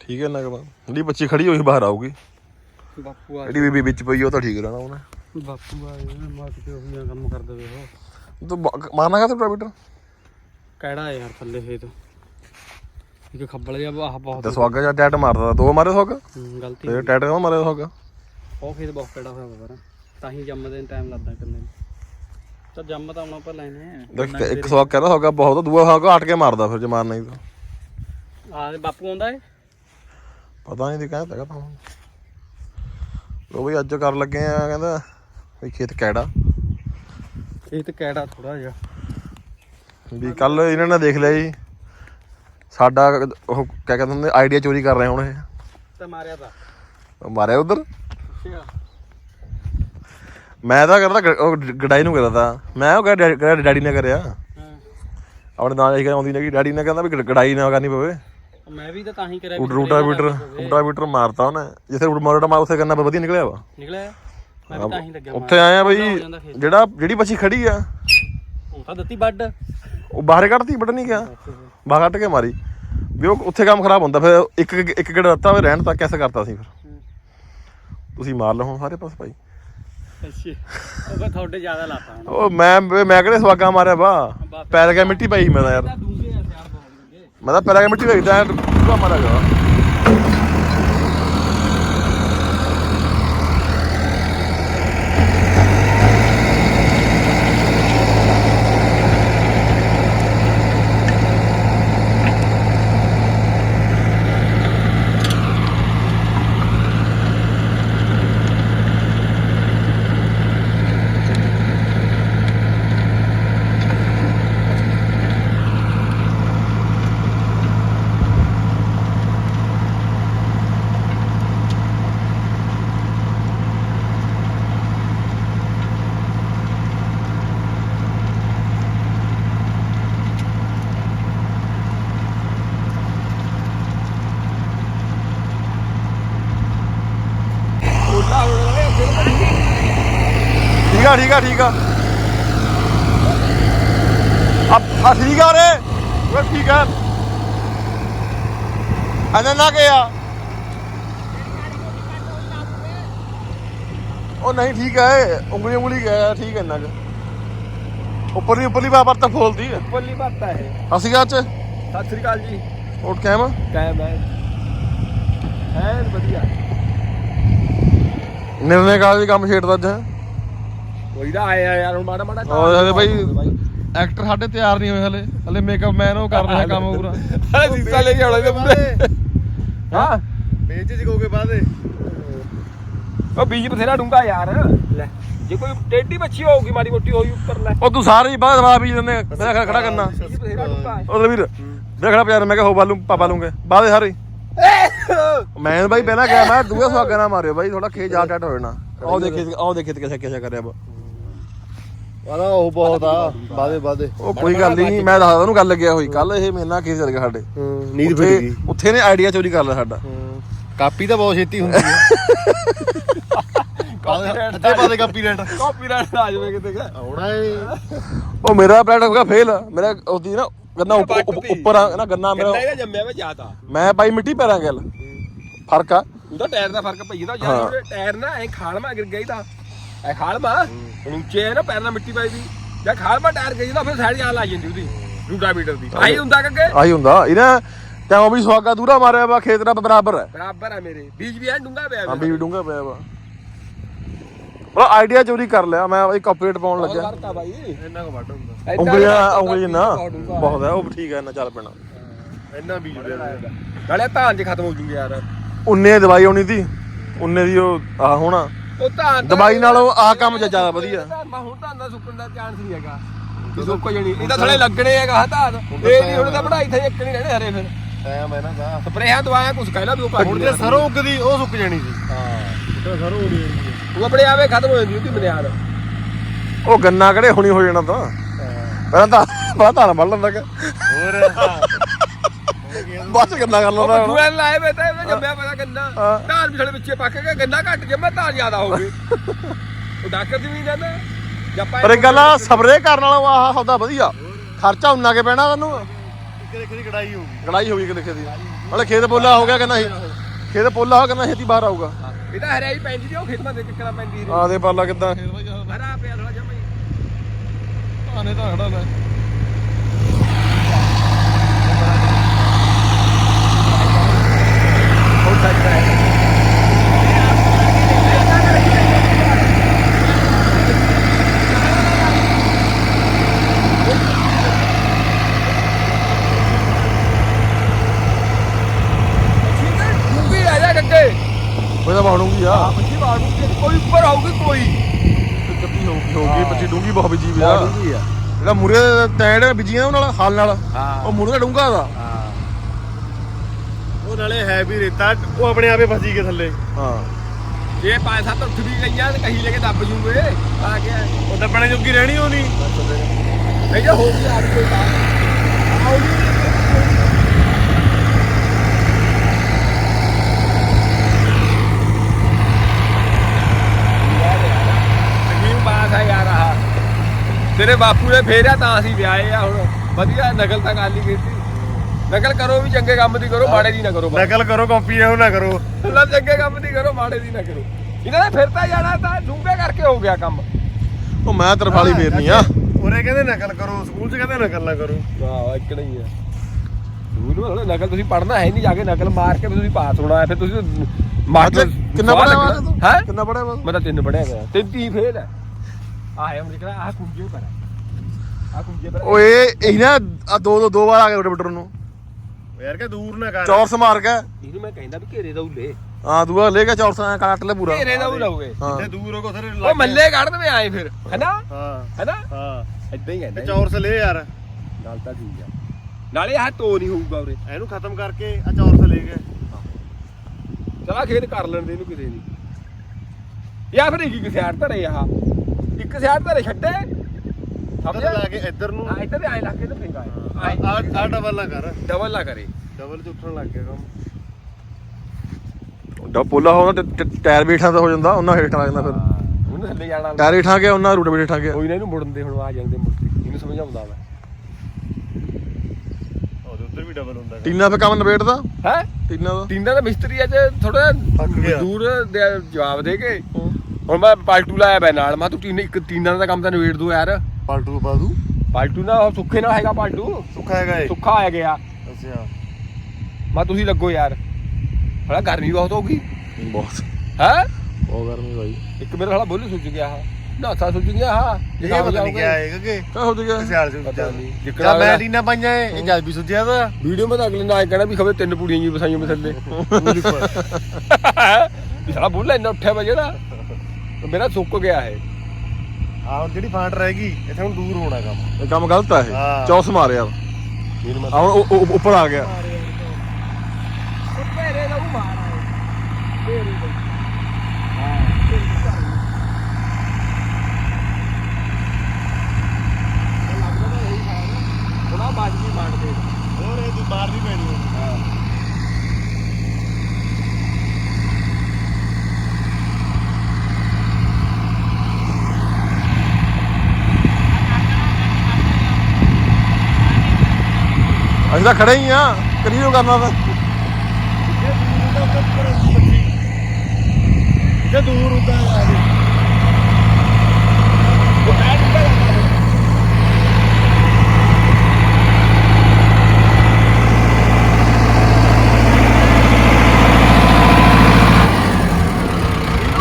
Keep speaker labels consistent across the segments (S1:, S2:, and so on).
S1: ਠੀਕ ਹੈ ਨਾ ਜਿਹੜੀ ਬੱਚੀ ਖੜੀ ਹੋਈ ਬਾਹਰ ਆਊਗੀ।
S2: ਬਾਪੂ ਆ
S1: ਜਿਹੜੀ ਬੀਬੀ ਵਿੱਚ ਪਈ ਉਹ ਤਾਂ ਠੀਕ ਰਹਿਣਾ ਉਹਨੇ।
S2: ਬਾਪੂ ਆ ਇਹਨੇ ਮਾਰ ਕੇ ਉਹੀ ਕੰਮ ਕਰ ਦੇਵੇ ਉਹ।
S1: ਤੂੰ ਮਾਰਨਾ ਕਾ ਤੂੰ ਟਰੈਕਟਰ
S2: ਕਿਹੜਾ ਯਾਰ ਥੱਲੇ ਫੇਤ ਇੱਕ ਖੱਬਲ ਜਿਹਾ ਆਹ ਬਹੁਤ
S1: ਤੇ ਸਵਾਗਾ ਜਾਂ ਟੈਟ ਮਾਰਦਾ ਦੋ ਮਾਰੇ ਸਵਾਗਾ
S2: ਗਲਤੀ
S1: ਤੇ ਟੈਟ ਕਿਉਂ ਮਾਰੇ ਸਵਾਗਾ
S2: ਉਹ ਫੇਤ ਬਹੁਤ ਕਿਹੜਾ ਹੋਇਆ ਬਾਬਾ ਤਾਂ ਹੀ ਜੰਮਦੇ ਨੂੰ ਟਾਈਮ ਲੱਗਦਾ ਕਰਨੇ ਨੂੰ ਤਾਂ ਜੰਮ ਤਾਂ ਆਉਣਾ ਪਰ
S1: ਦੇਖ ਇੱਕ ਸਵਾਗ ਕਹਿੰਦਾ ਸਵਾਗਾ ਬਹੁਤ ਦੂਆ ਸਵਾਗਾ ਹਟ ਕੇ ਮਾਰਦਾ ਫਿਰ ਜੇ ਮਾਰਨਾ ਹੀ ਤਾਂ।
S2: ਆ ਬਾਪੂ ਆਉਂਦਾ ਏ
S1: ਪਤਾ ਨਹੀਂ ਦੀ ਕਹਿੰਦਾ ਹੈਗਾ ਤਾਂ ਲੋ ਬਈ ਅੱਜ ਕਰ ਲੱਗੇ ਆ ਕਹਿੰਦਾ ਵੀ ਖੇਤ ਕੈੜਾ।
S2: ਇਹ ਤੇ ਕਿਹੜਾ ਥੋੜਾ ਜਿਹਾ।
S1: ਵੀ ਕੱਲ ਇਹਨਾਂ ਨੇ ਦੇਖ ਲਿਆ ਜੀ ਸਾਡਾ ਉਹ ਕਿਆ ਕਹਿੰਦੇ ਹੁੰਦੇ ਆਈਡੀਆ ਚੋਰੀ ਕਰ ਰਹੇ ਹੁਣ ਇਹ।
S2: ਤੇ ਮਾਰਿਆ ਤਾਂ।
S1: ਉਹ ਮਾਰਿਆ ਉਧਰ? ਮੈਂ ਤਾਂ ਕਰਦਾ ਉਹ ਗਡਾਈ ਨੂੰ ਕਰਦਾ ਮੈਂ ਉਹ ਕਹਿੰਦਾ ਡੈਡੀ- ਨੇ ਕਰਿਆ। ਆਪਣੇ ਨਾਲ ਇਹ ਆਉਂਦੀ ਨੇ ਕਿ ਡੈਡੀ ਨੇ ਕਹਿੰਦਾ ਵੀ ਗ- ਗਡਾਈ ਨਾ ਕਰਨੀ ਪਵੇ।
S2: ਮੈਂ ਵੀ ਤਾਂ ਤਾਂ ਹੀ ਕਰਿਆ
S1: ਰੂਟ ਰੂਟਾ ਮੀਟਰ ਰੂਟਾ ਮੀਟਰ ਮਾਰਤਾ ਉਹਨੇ। ਜਿੱਥੇ ਰੂਟ ਮਾਰਦਾ ਮਾਰ ਉੱਥੇ ਕਰਨਾ ਵਧੀਆ ਨਿਕਲਿਆ ਵਾ।
S2: ਨਿਕਲਿਆ ਮੈਂ ਵੀ ਤਾਂ ਹੀ ਲੱਗਿਆ
S1: ਉੱਥੇ ਆਇਆ ਬਈ। ਜਿਹੜਾ ਜਿਹੜੀ ਬੱਚੀ ਖੜੀ ਆ
S2: ਉਹ ਤਾਂ ਦਿੱਤੀ ਵੱਡ
S1: ਉਹ ਬਾਹਰ ਕੱਢਤੀ ਬਟ ਨਹੀਂ ਗਿਆ। ਬਾਹਰ ਕੱਢ ਕੇ ਮਾਰੀ। ਵੀ ਉਹ ਉੱਥੇ ਕੰਮ ਖਰਾਬ ਹੁੰਦਾ ਫਿਰ ਇੱਕ ਇੱਕ ਗੇੜ ਦਿੱਤਾ ਵੀ ਰਹਿਣ ਤੱਕ ਕੈਸੇ ਕਰਤਾ ਸੀ ਫਿਰ। ਤੁਸੀਂ ਮਾਰ ਲਓ ਹੁਣ ਸਾਰੇ ਪਾਸੇ ਭਾਈ।
S2: ਅੱਛਾ। ਉਹ ਤੁਹਾਡੇ ਜ਼ਿਆਦਾ ਲਾਤਾ ਹੁਣ।
S1: ਉਹ ਮੈਂ ਮੈਂ ਕਿਹੜੇ ਸਵਾਗਾ ਮਾਰਿਆ ਵਾ? ਪੈਰ ਗਿਆ ਮਿੱਟੀ ਪਾਈ ਮੈਂ ਤਾਂ ਯਾਰ।
S2: ਦੂਸਰੇ ਹਥਿਆਰ ਬਹੁਤ ਲੱਗੇ
S1: ਮੈਂ ਤਾਂ ਪੈਰ ਗਿਆ ਮਿੱਟੀ ਪਾਈ ਆ ਠੀਕ ਆ। ਆ ਠੀਕ ਆ ਰੇ। ਉਹ ਠੀਕ ਆ। ਅਨਾਂ ਨਾ ਕੇ ਆ? ਉਹ ਨਹੀਂ ਠੀਕ ਹੈ ਉਂਗਲੀ ਉਂਗਲੀ ਗਿਆ ਠੀਕ ਹੈ ਨਾ ਉੱਪਰਲੀ ਉੱਪਰਲੀ ਬਾਬਰ ਤਾਂ ਫੋਲਦੀ ਹੈ
S2: ਬੱਲੀ ਬਾਤ ਹੈ
S1: ਅਸੀਂ ਚ।
S2: ਸਤਿ ਸ੍ਰੀ ਅਕਾਲ ਜੀ।
S1: ਉੱਠ ਕੇ ਆਵਾਂ
S2: ਕਾਇਮ ਹੈ ਹੈ ਵਧੀਆ।
S1: ਨਿਰਣੇ ਕਾਲ ਕੰਮ ਛੇੜਦਾ ਅੱਜ। ਹੈ
S2: ਕੋਈ ਦਾ ਆਇਆ ਯਾਰ ਹੁਣ ਮਾੜਾ ਮਾੜਾ
S1: ਉਹ ਹਲੇ ਬਾਈ ਐਕਟਰ ਸਾਡੇ ਤਿਆਰ ਨਹੀਂ ਹੋਏ ਹਲੇ। ਹਲੇ ਮੇਕਅਪ ਮੈਨ ਉਹ ਕਰ ਰਿਹਾ ਕੰਮ ਪੂਰਾ।
S2: ਹਲੇ ਸੀਸਾ ਲੈ ਕੇ ਆਉਣਾ ਤੇ ਮੁੰਡੇ। ਹਾਂ?
S3: ਮੇਚ ਜਗੋਗੇ ਬਾਦੇ
S2: ਉਹ ਬੀਜ ਬਥੇਰਾ ਡੂੰਗਾ ਯਾਰ। ਲੈ। ਜੇ ਕੋਈ ਟੇਢੀ ਬੱਚੀ ਹੋਊਗੀ ਮਾੜੀ ਮੋਟੀ ਹੋਈ ਉੱਪਰ ਲੈ।
S1: ਉਹ ਤੂੰ ਸਾਰੇ ਹੀ ਬਾਅਦ ਦਵਾ ਵੀ ਦਿੰਦੇ ਮੈਂ ਖੜਾ ਖੜਾ ਕਰਨਾ।
S2: ਬੀਜ
S1: ਉਹ ਰਵੀਰ ਮੈਂ ਖੜਾ ਪਿਆਰ ਮੈਂ ਕਿਹਾ ਹੋ ਬਾਲੂ ਪਾਪਾ ਲੂੰਗੇ। ਬਾਅਦ ਦੇ ਸਾਰੇ। ਮੈਂ ਬਾਈ ਪਹਿਲਾਂ ਗਿਆ ਮੈਂ ਦੂਆ ਸਵਾਗਾ ਨਾ ਮਾਰਿਓ ਬਾਈ ਥੋੜਾ ਖੇ ਜਾ ਟੱਟ ਹੋ ਜਾਣਾ। ਆਹ ਦੇਖੀ ਆਹ ਦੇਖੀ ਕਿਸੇ ਕਿਸੇ ਕਰਿਆ ਵਾ।
S3: ਵਾਲਾ ਉਹ ਬਹੁਤ ਆ ਬਾਦੇ ਬਾਦੇ।
S1: ਉਹ ਕੋਈ ਗੱਲ ਨਹੀਂ ਮੈਂ ਦੱਸਦਾ ਉਹਨੂੰ ਗੱਲ ਲੱਗਿਆ ਹੋਈ। ਕੱਲ ਇਹ ਮੇਰੇ ਨਾਲ ਕੇਸ ਚੱਲ ਗਿਆ ਸਾਡੇ।
S3: ਨੀਂਦ ਫਿਰ ਗਈ।
S1: ਉੱਥੇ ਨੇ ਆਈਡੀਆ ਚੋਰੀ ਕਰ ਲਿਆ ਸਾਡਾ।
S3: ਕਾਪੀ ਤਾਂ ਬਹੁਤ ਛੇਤੀ ਹੁੰਦੀ ਹੈ ਅੱਧੇ ਬਾਦੇ ਕਾਪੀ ਰੈਂਟ।
S2: ਕਾਪੀਰਾਈਟ ਆ ਜਾਵੇ ਕਿਤੇ ਕਿ।
S3: ਆਉਣਾ ਏ
S1: ਉਹ ਮੇਰਾ ਪ੍ਰੋਡਕਟ ਹੋ ਗਿਆ ਫੇਲ। ਮੇਰਾ ਉਹਦੀ ਨਾ ਗੰਨਾ ਉੱਪਰ ਉੱਪਰ- ਉੱਪਰ ਆ ਨਾ ਗੰਨਾ ਮੇਰਾ
S2: ਇਹਦਾ ਜੰਮਿਆ ਵਾ ਜਾਤਾ
S1: ਮੈਂ ਪਾਈ ਮਿੱਟੀ ਪੈਰਾਂ ਗੱਲ। ਫ਼ਰਕ ਆ।
S2: ਉਹਦਾ ਟਾਇਰ ਦਾ ਫ਼ਰਕ ਪਈ। ਜਾਂਦਾ ਯਾਰ ਉਹਦੇ ਟਾਇਰ ਨਾ ਐ ਖਾਲਮਾ ਗਿਰ ਗਈ ਤਾਂ। ਐ ਖਾਲਮਾ ਉੱਚੇ ਹੈ ਨਾ ਪੈਰ ਨਾਲ ਮਿੱਟੀ ਪਾਈ ਦੀ। ਜਾਂ ਖਾਲਮਾ ਟਾਇਰ ਗਈ ਤਾਂ ਫਿਰ ਸਾਈਡ ਜਾਲ ਲਾਈ ਜਾਂਦੀ ਉਹਦੀ ਰੂਟਾ ਮੀਟਰ ਦੀ। ਆਈ ਹੁੰਦਾ ਕਿ
S1: ਆਹੀ ਹੁੰਦਾ। ਇਹਨਾਂ ਤਾਂ ਉਹ ਵੀ ਸਵਾਗਾ ਦੂਰਾ ਮਾਰਿਆ ਵਾ ਖੇਤ ਦਾ ਬਰਾਬਰ ਹੈ।
S2: ਬਰਾਬਰ ਆ ਮੇਰੇ। ਬੀਜ ਵੀ ਐ ਡੂੰਗਾ ਪਿਆ
S1: ਹਾਂ ਵੀ ਡੂੰਗਾ ਪਿਆ ਵਾ। ਉਹ ਆਈਡੀਆ ਚੋਰੀ ਕਰ ਲਿਆ ਮੈਂ ਬਾਈ ਕਾਪੀਰੇਟ ਪਾਉਣ ਲੱਗਿਆ।
S2: ਕਰਤਾ ਬਾਈ।
S3: ਇੰਨਾ ਕੁ ਵੱਡ ਹੁੰਦਾ।
S1: ਉਂਗਲੀਆਂ ਉਂਗਲੀ ਨਾ। ਬਹੁਤ ਹੈ ਉਹ ਠੀਕ ਹੈ ਨਾ ਚੱਲ ਪੈਣਾ।
S3: ਇੰਨਾ ਬੀਜ ਲਿਆ
S2: ਨਾਲੇ ਧਾਨ ਚ ਖਤਮ ਹੋ ਜੂਗੇ ਯਾਰ।
S1: ਉਨੇ ਦਵਾਈ ਆਉਣੀ ਸੀ। ਉਨੇ ਦੀ ਉਹ ਆ ਹੋਣਾ।
S2: ਉਹ ਧਾਨ ਤਾਂ-
S1: ਦਵਾਈ ਨਾਲੋਂ ਆਹ ਕੰਮ ਜ਼ਿਆਦਾ ਵਧੀਆ।
S2: ਮੈਂ ਹੁਣ ਧਾਨ ਦਾ ਸੁੱਕਣ ਦਾ ਚਾਂਸ ਨਹੀਂ ਹੈਗਾ। ਕਿ ਸੁੱਕ ਜਣੀ। ਇਹ ਤਾਂ ਥਲੇ ਲੱਗਣੇ ਹੈਗਾ ਧਾਨ ਇਹ ਨਹੀਂ ਹੁਣ ਤਾਂ ਪੜਾਈ ਤੇ ਇੱਕ ਨਹੀਂ ਰਹਿਣੇ ਹਰੇ ਫਿਰ।
S3: ਟਾਈਮ ਹੈ ਨਾ ਦਾ।
S2: ਸਪਰੇਹਾਂ ਦਵਾਇਆ ਕੁਛ ਕਹਿ ਲਾ ਵੀ ਉਹ
S3: ਹੁਣ ਜੇ ਸਰੋਂ ਉੱਗਦੀ ਉਹ ਸੁੱਕ ਜਾਣੀ ਸੀ। ਹਾਂ। ਤਾਂ ਸਰੋਂ ਹੋਣੀ ਹੈ।
S2: ਉਹ ਆਪਣੇ ਆਪੇ ਖਤਮ ਹੋ ਜਾਂਦੀ ਉਹਦੀ ਬੁਨਿਆਦ।
S1: ਉਹ ਗੰਨਾ ਕਿਹੜੇ ਹੁਣੀ ਹੋ ਜਾਣਾ ਤਾਂ। ਪਹਿਲਾਂ ਤਾਂ ਵੱਢ ਲੈਂਦਾ ਕਿ।
S3: ਹੋਰ।
S1: ਬਾਅਦ ਚ ਗੰਨਾ ਕਰ
S2: ਉਹ
S1: ਲੈਂਦਾ ਹੁਣ।
S2: ਦੂਏ ਲਾਏ ਵੇ ਤਾਂ ਜੰਮਿਆ ਪਤਾ ਗੰਨਾ
S1: ਹਾਂ।
S2: ਧਾਨ ਵੀ ਥਲੇ ਵਿੱਚੇ ਪੱਕ ਗਿਆ ਗੰਨਾ ਘੱਟ ਜੰਮਿਆ ਧਾਨ ਜ਼ਿਆਦਾ ਹੋ ਗਈ। ਉਹ ਡਾਕਟਰ ਦੀ ਵੀ ਜਾਂਦਾ ਜੱਪਾ
S1: ਪਰ ਇਹ ਗੱਲ ਆ ਸਬਰੇ ਕਰਨ ਵਾਲਾ ਆਹ ਸੌਦਾ ਵਧੀਆ। ਖਰਚਾ ਉਨਾ ਕੇ ਪੈਣਾ ਤੈਨੂੰ।
S3: ਇੱਕ ਦੇਖੇ ਦੀ ਕੜਾਈ ਹੋਊਗੀ।
S1: ਕੜਾਈ ਹੋ ਗਈ ਕਿ ਲਿਖੇ ਦੀ ਹਲੇ ਖੇਤ ਪੋਲਾ ਹੋ ਗਿਆ ਕਹਿੰਦਾ ਇਹ ਖੇਤ ਪੋਲਾ ਹੋ ਕਹਿੰਦਾ ਛੇਤੀ ਬਾਹਰ ਆਊਗਾ।
S2: ਇਹ ਤਾਂ ਹਰਿਆਈ ਪੈਂਦੀ ਜੀ ਉਹ ਖੇਤਾਂ ਦੇ ਕਿੱਕਣਾ ਪੈਂਦੀ
S1: ਆ ਦੇ ਪਾਲਾ ਕਿੱਦਾਂ।
S2: ਹਰਾ ਪਿਆ ਥੋੜਾ ਜਮਾ ਹੀ
S1: ਆਨੇ ਤਾਂ ਖੜਾ ਲੈ
S2: ਬਹੁਤ ਸਾਈਡ ਹੈ ਡੂੰਗੀ ਆ ਜਾ ਗੱਗੇ
S1: ਉਹ ਤਾਂ ਬਣੂਗੀ ਆ
S2: ਮੱਛੀ ਮਾਰੂ ਕੋਈ ਉੱਪਰ ਆਊਗੀ ਕੋਈ
S1: ਕੱਤੀ ਹੋਊਗੀ ਹੋਊਗੀ ਬੱਚੀ ਡੂੰਗੀ ਬਹੁਤ ਬੀਜੀ ਵੀ ਆ
S2: ਡੂੰਗੀ
S1: ਜਿਹੜਾ ਮੁਰੇ ਟੈਂਡ ਬੀਜੀਆਂ ਉਹ ਨਾਲ ਹਾਲ ਨਾਲ।
S2: ਹਾਂ।
S1: ਉਹ ਮੁਰੇ ਦਾ ਡੂੰਗਾ ਦਾ।
S2: ਹਾਂ।
S3: ਉਹ ਨਾਲੇ ਹੈ ਵੀ ਰੇਤਾ ਉਹ ਆਪਣੇ ਆਪੇ ਫਸੀ ਗਏ ਥੱਲੇ।
S1: ਹਾਂ।
S2: ਜੇ ਪੰਜ ਸੱਤ ਉੱਠ ਵੀ ਗਈਆਂ ਤੇ ਕਹੀ ਲੈ ਕੇ ਦੱਬ ਜੂਗੇ ਆ ਗਿਆ।
S3: ਉਹ ਦੱਬਣੇ ਜੋਗੀ ਰਹਿਣੀ ਹੋਣੀ।
S2: ਨਹੀਂ ਜੇ ਹੋ ਗਿਆ ਕੋਈ ਬਾਤ। ਆਉਗੀ ਤਕੀਮ ਪਾਸ ਆ ਯਾਰ ਆਹ ਤੇਰੇ ਬਾਪੂ ਨੇ ਫੇਰਿਆ ਤਾਂ ਅਸੀਂ ਵਿਆਹੇ ਆ ਹੁਣ। ਵਧੀਆ ਨਕਲ ਤਾਂ ਗੱਲ ਹੀ ਕੀਤੀ ਨਕਲ ਕਰੋ ਵੀ ਚੰਗੇ ਕੰਮ ਦੀ ਕਰੋ ਮਾੜੇ ਦੀ ਨਾ ਕਰੋ ਬਸ।
S3: ਨਕਲ ਕਰੋ ਕਾਪੀ ਇਹੋ ਨਾ ਕਰੋ।
S2: ਨਾ ਚੰਗੇ ਕੰਮ ਦੀ ਕਰੋ ਮਾੜੇ ਦੀ ਨਾ ਕਰੋ। ਇਹਨਾਂ ਨੇ ਫਿਰ ਤਾਂ ਜਾਣਾ ਤਾਂ ਡੂੰਘੇ ਕਰਕੇ ਹੋ ਗਿਆ ਕੰਮ।
S1: ਉਹ ਮੈਂ ਤਰਫਾਲੀ ਫੇਰਨੀ ਆ।
S3: ਉਰੇ ਕਹਿੰਦੇ ਨਕਲ ਕਰੋ ਸਕੂਲ 'ਚ ਕਹਿੰਦੇ ਨਕਲ ਨਾ ਕਰੋ।
S2: ਵਾਹ ਇੱਕ ਨਹੀਂ ਹੈ ਸਕੂਲ ਵਾਲੇ ਨਕਲ ਤੁਸੀਂ ਪੜਨਾ ਹੈ ਨਹੀਂ ਜਾ ਕੇ ਨਕਲ ਮਾਰ ਕੇ ਤੁਸੀਂ ਪਾਸ ਹੋਣਾ ਹੈ ਫਿਰ ਤੁਸੀਂ ਮਾਸਟਰ
S1: ਕਿੰਨਾ ਪੜਿਆ ਵਾ ਤੂੰ?
S2: ਹੈ?
S1: ਕਿੰਨਾ ਪੜਿਆ ਵਾ
S2: ਮੈਂ ਤਾਂ ਤਿੰਨ ਪੜਿਆ ਗਿਆ ਤਿੰਨ ਤੀ ਫੇਲ ਹੈ। ਆਏ ਹੁਣ ਨਿਕਲਾ ਆ ਕੁੰਜੇ ਪਰ ਆ ਕੁੰਜੇ ਪਰ
S1: ਓਏ ਇਹ ਨਾ ਆ ਦੋ ਦੋ ਦੋ ਵਾਰ ਆ ਗਿਆ ਰੋਟੇਟਰ ਨੂੰ।
S3: ਯਾਰ ਕਿ ਦੂਰ ਨਾ ਕਰ।
S1: ਚੌਰਸ ਮਾਰ ਗਿਆ
S2: ਇਹਨੂੰ ਮੈਂ ਕਹਿੰਦਾ ਵੀ ਘੇਰੇ ਦਾ ਉਲੇ
S1: ਹਾਂ ਦੂਆ ਲੈ ਗਿਆ ਚੌਰਸ ਐਂ ਕੱਟ ਲੈ ਪੂਰਾ।
S2: ਘੇਰੇ ਦਾ ਉਹ ਲਾਉਗੇ
S1: ਹਾਂ।
S3: ਤੇ ਦੂਰ ਹੋ ਕੋ ਸਾਰੇ
S2: ਉਹ ਮੱਲੇ ਕੱਢ ਦਵੇਂ ਆਏ ਫਿਰ ਹੈਨਾ?
S3: ਹਾਂ।
S2: ਹੈਨਾ?
S3: ਹਾਂ।
S2: ਇਦਾਂ ਹੀ ਕਹਿੰਦਾ
S3: ਚੌਰਸ ਲੈ ਯਾਰ।
S2: ਗੱਲ ਤਾਂ ਠੀਕ ਆ। ਨਾਲੇ ਆਹ ਤੋ ਨਹੀਂ ਹੋਊਗਾ ਉਰੇ।
S3: ਇਹਨੂੰ ਖਤਮ ਕਰਕੇ ਆ ਚੌਰਸ ਲੈ ਗਏ
S2: ਚਲਾ ਖੇਤ ਕਰ ਲੈਣ ਦੇ ਇਹਨੂੰ ਕਿਸੇ ਨਹੀਂ ਜਾਂ ਫਿਰ ਇੱਕ ਇੱਕ ਸਾਈਡ ਧਰੇ ਆ। ਇੱਕ ਸਾਈਡ ਧਰੇ ਛੱਡੇ
S3: ਇੱਧਰ
S2: ਸਮਝਿਆ
S3: ਲਾ ਕੇ ਇੱਧਰ ਨੂੰ।
S2: ਹਾਂ ਇੱਧਰ ਆਏ ਲਾ ਕੇ ਤੇ ਫੇਗਾ
S3: ਆ ਆ ਡਬਲ ਨਾ ਕਰ।
S2: ਡਬਲ ਨਾ ਕਰੇ।
S3: ਡਬਲ ਚ ਉੱਠਣ ਲੱਗ ਗਿਆ ਕੰਮ।
S1: ਡਾ ਪੋਲਾ ਹੋਣਾ ਤੇ ਟ- ਟਾਇਰ ਵੀ ਹੇਠਾਂ ਦਾ ਹੋ ਜਾਂਦਾ ਉਹਨਾਂ ਹੇਠਾਂ ਲੱਗ ਜਾਂਦਾ ਫਿਰ।
S2: ਉਹਨੂੰ ਥੱਲੇ ਜਾਣਾ।
S1: ਟਾਇਰ ਹੇਠਾਂ ਗਿਆ ਉਹਨਾਂ ਰੂਟ ਵੀ ਹੇਠਾਂ ਗਿਆ
S2: ਕੋਈ ਨਾ ਇਹਨੂੰ ਮੁੜਨ ਦੇ ਹੁਣ ਆ ਜਾਂਦੇ ਮੁੜ ਕੇ। ਇਹਨੂੰ ਸਮਝਾਉਂਦਾ ਮੈਂ।
S3: ਉਹਦੇ ਉੱਧਰ ਵੀ ਡਬਲ ਹੁੰਦਾ।
S1: ਟੀਨਾ ਫੇ ਕੰਮ ਨਿਬੇੜਦਾ?
S2: ਹੈ?
S1: ਟੀਨਾ ਦਾ?
S2: ਟੀਨਾ ਦਾ ਮਿਸਤਰੀ ਅੱਜ ਥੋੜਾ
S3: ਥੱਕ ਗਿਆ।
S2: ਦੂਰ ਜਵਾਬ ਦੇ ਕੇ। ਹੁਣ ਮੈਂ ਪਾਲਟੂ ਲਾਇਆ ਬੈ ਨਾਲ। ਮੈਂ ਤੂੰ ਟੀਨਾ ਇੱਕ ਟੀਨਾ ਦਾ ਕੰਮ ਤਾਂ ਨਿਬੇੜ ਦੂ ਯਾਰ।
S3: ਪਲਟੂ ਬਾਦੂ
S2: ਪਾਲਟੂ ਨਾ ਉਹ ਸੁੱਖੇ ਨਾਲ ਹੈਗਾ ਪਾਲਟੂ।
S3: ਸੁੱਖਾ ਹੈਗਾ ਇਹ?
S2: ਸੁੱਖਾ ਆ ਗਿਆ।
S3: ਅੱਛਾ।
S2: ਮੈਂ ਤੁਸੀਂ ਲੱਗੋ ਯਾਰ। ਹਲਾ ਗਰਮੀ ਬਹੁਤ ਹੋਊਗੀ
S1: ਬਹੁਤ।
S2: ਹੈ?
S1: ਬਹੁਤ ਗਰਮੀ ਭਾਈ।
S2: ਇੱਕ ਮੇਰਾ ਹਲਾ ਬੋਲੀ ਸੁੱਜ ਗਿਆ ਹਾਂ ਨਾਸਾ ਸੁੱਜ ਗਿਆ ਹਾਂ
S3: ਇਹ ਪਤਾ ਨਹੀਂ ਕਿਆ ਹੈ ਕਿ?
S1: ਕਾ ਹੋ ਗਿਆ?
S3: ਸਿਆਲ ਚ
S2: ਪਤਾ ਨਹੀਂ।
S3: ਜਾਂ
S2: ਜਿੱਕੜਾ
S3: ਮੈਂ ਲੀਨਾ ਪਾਈਆਂ ਇਹ ਜਦ ਵੀ ਸੁੱਜਿਆ ਵਾ।
S2: ਵੀਡੀਓ ਮੈਂ ਤਾਂ ਅਗਲੇ ਨਾਲ ਕਹਿਣਾ ਵੀ ਖਬਰ ਤਿੰਨ ਪੁੜੀਆਂ ਜੀ ਵਸਾਈਆਂ ਮਸੱਲੇ ਵੀ ਸਾਲਾ ਬੁੱਲਾ ਇੰਨਾ ਉੱਠਿਆ ਵਾ ਜਿਹੜਾ। ਮੇਰਾ ਸੁੱਕ ਗਿਆ ਹੈ
S3: ਆ ਹੁਣ ਜਿਹੜੀ ਫਾਂਟ ਰਹਿ ਗਈ ਇੱਥੇ ਹੁਣ ਦੂਰ ਹੋਣਾ ਕੰਮ।
S1: ਇਹ ਕੰਮ ਗਲਤ ਆ ਇਹ।
S3: ਹਾਂ।
S1: ਚੌਰਸ ਮਾਰਿਆ।
S2: ਮੈਂ
S1: ਆ ਹੁਣ ਉਹ- ਉਹ- ਉੱਪਰ ਆ ਗਿਆ।
S2: ਭੇਰੇ ਦਾ ਉਹ ਮਾਰ ਆਏ ਭੇਰੇ ਦਾ ਹਾਂ
S3: ਇਹ ਤੂੰ ਬਾਹਰ ਨਹੀਂ ਪੈਣੀ
S2: ਹਾਂ
S1: ਅਸੀਂ ਤਾਂ ਖੜੇ ਹੀ ਆ ਕਰੀਓ ਕਰਨਾ ਤਾਂ।
S3: ਜੇ ਦੂਰ ਹੁੰਦਾ ਆ ਜੀ